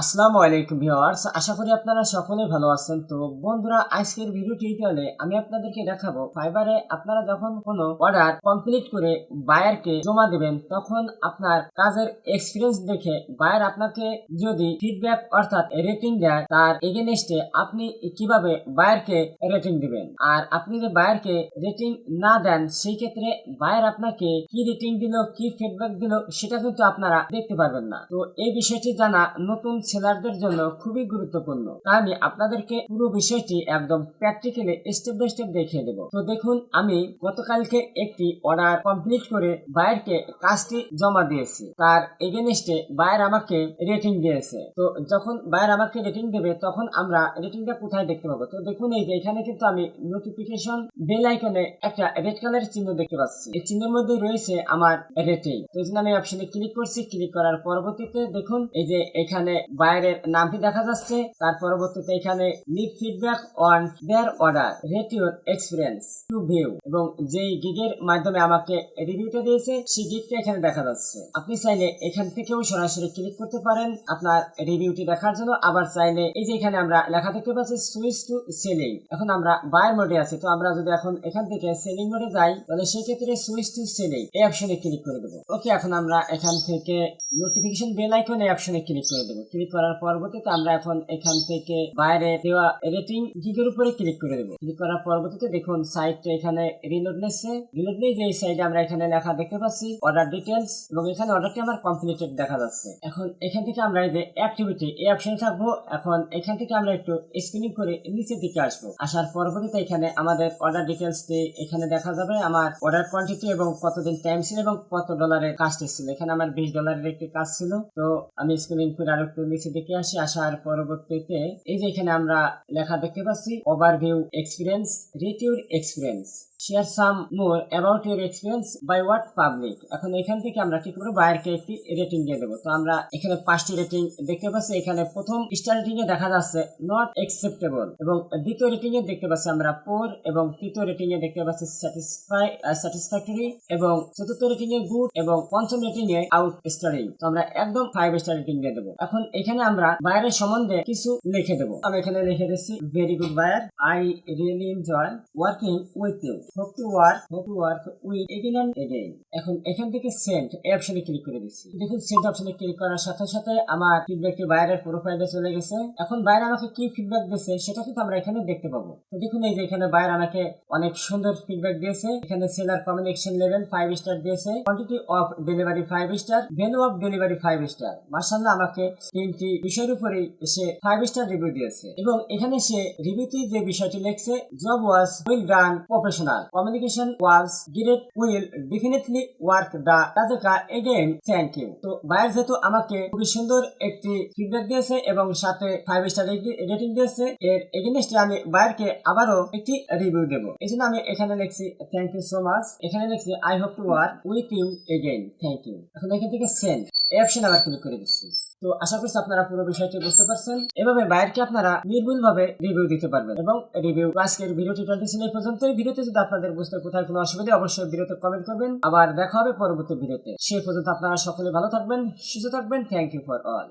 আসসালামু আলাইকুম ভিউয়ার্স, আশা করি আপনারা সকলেই ভালো আছেন। তো বন্ধুরা, আজকের ভিডিও টিউটোরিয়ালে আমি আপনাদেরকে দেখাবো, ফাইবারে আপনারা যখন কোনো অর্ডার কমপ্লিট করে বায়ারকে জমা দেবেন, তখন আপনার কাজের এক্সপিরিয়েন্স দেখে বায়ার আপনাকে যদি ফিডব্যাক অর্থাৎ রেটিং দেয়, তার এগেনস্টে আপনি কীভাবে বায়ারকে রেটিং দিবেন? আর আপনি যে বায়ারকে রেটিং না দেন, সেই ক্ষেত্রে বায়ার আপনাকে কি রেটিং দিল, কি ফিডব্যাক দিল, সেটা কিন্তু আপনারা দেখতে পারবেন না। তো এই বিষয়টি জানা নতুন সেলারদের জন্য খুবই গুরুত্বপূর্ণ। তাই আমি আপনাদেরকে পুরো বিষয়টি একদম প্র্যাকটিক্যালি স্টেপ বাই স্টেপ দেখিয়ে দেবো। তো দেখুন, আমি গতকালকে একটি অর্ডার কমপ্লিট করে বায়ারকে কাজটি জমা দিয়েছি। তার এগেনস্টে বায়ার আমাকে রেটিং দিয়েছে। তো যখন বায়ার আমাকে রেটিং দেবে, তখন আমরা রেটিংটা কোথায় দেখতে পাবো? তো দেখুন, এই যে এখানে কিন্তু আমি নোটিফিকেশন বেল আইকনে একটা রেড কালার চিহ্ন দেখতে পাচ্ছি। এই চিহ্নের মধ্যে রয়েছে আমার রেটিং তো এই জন্য আমি অপশনে ক্লিক করছি। ক্লিক করার পরবর্তীতে দেখুন, এই যে এখানে বাইরের নামটি দেখা যাচ্ছে। তার পরবর্তীতে এখানে leave feedback on their order rate your experience, to view এবং যেই গিগের মাধ্যমে আমাকে রিভিউটা দিয়েছে, সেই গিগটা এখানে দেখা যাচ্ছে। আপনি চাইলে এখান থেকেও সরাসরি ক্লিক করতে পারেন আপনার রিভিউটি দেখার জন্য। আবার চাইলে এই যে এখানে আমরা লেখা দেখতে পাচ্ছি, সুইচ টু সেলিং। এখন আমরা বায়ার মোডে আছি, তো আমরা যদি এখন এখান থেকে সেলিং মোডে যাই, তাহলে সেই ক্ষেত্রে সুইচ টু সেলিং এই অপশনে ক্লিক করে দেবো। ওকে, এখন আমরা এখান থেকে নোটিফিকেশন বেল আইকন অপশনে ক্লিক করে দেবো। ক্লিক করার পরবর্তীতে আমরা এখন এখান থেকে বাইরে দেওয়া রেটিং গিগের উপরে ক্লিক করে দেবো। ক্লিক করার পরবর্তীতে দেখুন সাইটটা এখানে রিলোড নিচ্ছে। রিলোড নিয়ে যে সাইডে আমরা এখানে লেখা দেখতে পাচ্ছি অর্ডার ডিটেলস এবং এখানে অর্ডারটি আমার কমপ্লিটেড দেখা যাচ্ছে। এখন এখান থেকে আমরা এই যে অ্যাক্টিভিটি এই অপশনে থাকব। এখন এখান থেকে আমরা একটু স্ক্রিনিং করে নিচের দিকে আসব। আসার পরবর্তীতে এখানে আমাদের অর্ডার ডিটেলসটি এখানে দেখা যাবে। আমার অর্ডার কোয়ান্টিটি এবং কতদিন টাইম ছিল এবং কত ডলারের কাজটি ছিল। এখানে আমার বিশ ডলারের একটি কাজ ছিল। তো আমি স্ক্রিনিং করে আরও একটু নিচে দেখে আসি, আসার পরবর্তীতে এই যে এখানে আমরা লেখা দেখতে পাচ্ছি overview experience rate your experience share some more about your experience by what public এখন এখান থেকে আমরা কি করব? বায়ারকে একটি রেটিং দিয়ে দেবো। তো আমরা এখানে পাঁচটি রেটিং দেখতে পাচ্ছি। এখানে প্রথম স্টার রেটিং এ দেখা যাচ্ছে নট একসেপ্টেবল এবং দ্বিতীয় রেটিং এ দেখতে পাচ্ছি আমরা পোর এবং তৃতীয় রেটিং এ দেখতে পাচ্ছি স্যাটিসফাই স্যাটিসফ্যাক্টরি এবং চতুর্থ রেটিং এ গুড এবং পঞ্চম রেটিং এ আউট স্টারিং তো আমরা একদম ফাইভ স্টার রেটিং দিয়ে দেবো। এখন এখানে আমরা বায়ারের সম্বন্ধে কিছু লিখে দেবো। আমি এখানে লিখে দিচ্ছি very good buyer I really enjoy working with you hope to work hope to work with again again এখন এখান থেকে সেন্ট অপশনে ক্লিক করে দিচ্ছি দেখুন সেন্ট অপশনে ক্লিক করার সাথে সাথে আমার ফিডব্যাকটি বাইরের প্রোফাইলে চলে গেছে। এখন বাইরে আমাকে কি ফিডব্যাক দিয়েছে সেটা কিন্তু আমরা এখানে দেখতে পাবো। তো দেখুন, এই যে এখানে আমাকে অনেক সুন্দর ফিডব্যাক দিয়েছে। এখানে seller communication level five star দিয়েছে। Quantity of delivery five star value of delivery five star মার্শাল্লাহ আমাকে তিনটি বিষয়ের উপরেই সে ফাইভ স্টার রিভিউ দিয়েছে। এবং এখানে সে রিভিউতে যে বিষয়টি লিখছে job was well done professional communication was great will definitely work দা তাজেকা এগেইন থ্যাংক ইউ তো বায়ার যেহেতু আমাকে খুবই সুন্দর একটি ফিডব্যাক দিয়েছে এবং সাথে ফাইভ স্টার রেটিং দিয়েছে, এর এগেনস্টে আমি বায়ারকে আবারও একটি রিভিউ দেবো। এই জন্য আমি এখানে লিখছি থ্যাংক ইউ সো মাচ এখানে লিখছি I hope to work with you again thank you এখন এখান থেকে সেন্ড এই অপশন আবার ক্লিক করে দিচ্ছি। তো আশা করছি আপনারা পুরো বিষয়টি বুঝতে পারছেন। এভাবে বাইরকে আপনারা নির্ভুল ভাবে রিভিউ দিতে পারবেন এবং রিভিউ আজকের ভিডিওটি টোয়েন্টি ছিল এই পর্যন্ত এই ভিডিওতে যদি আপনাদের বুঝতে কোথায় কোনো অসুবিধা অবশ্যই ভিডিওতে কমেন্ট করবেন। আবার দেখা হবে পরবর্তী ভিডিওতে সেই পর্যন্ত আপনারা সকলে ভালো থাকবেন, সুস্থ থাকবেন। Thank you for all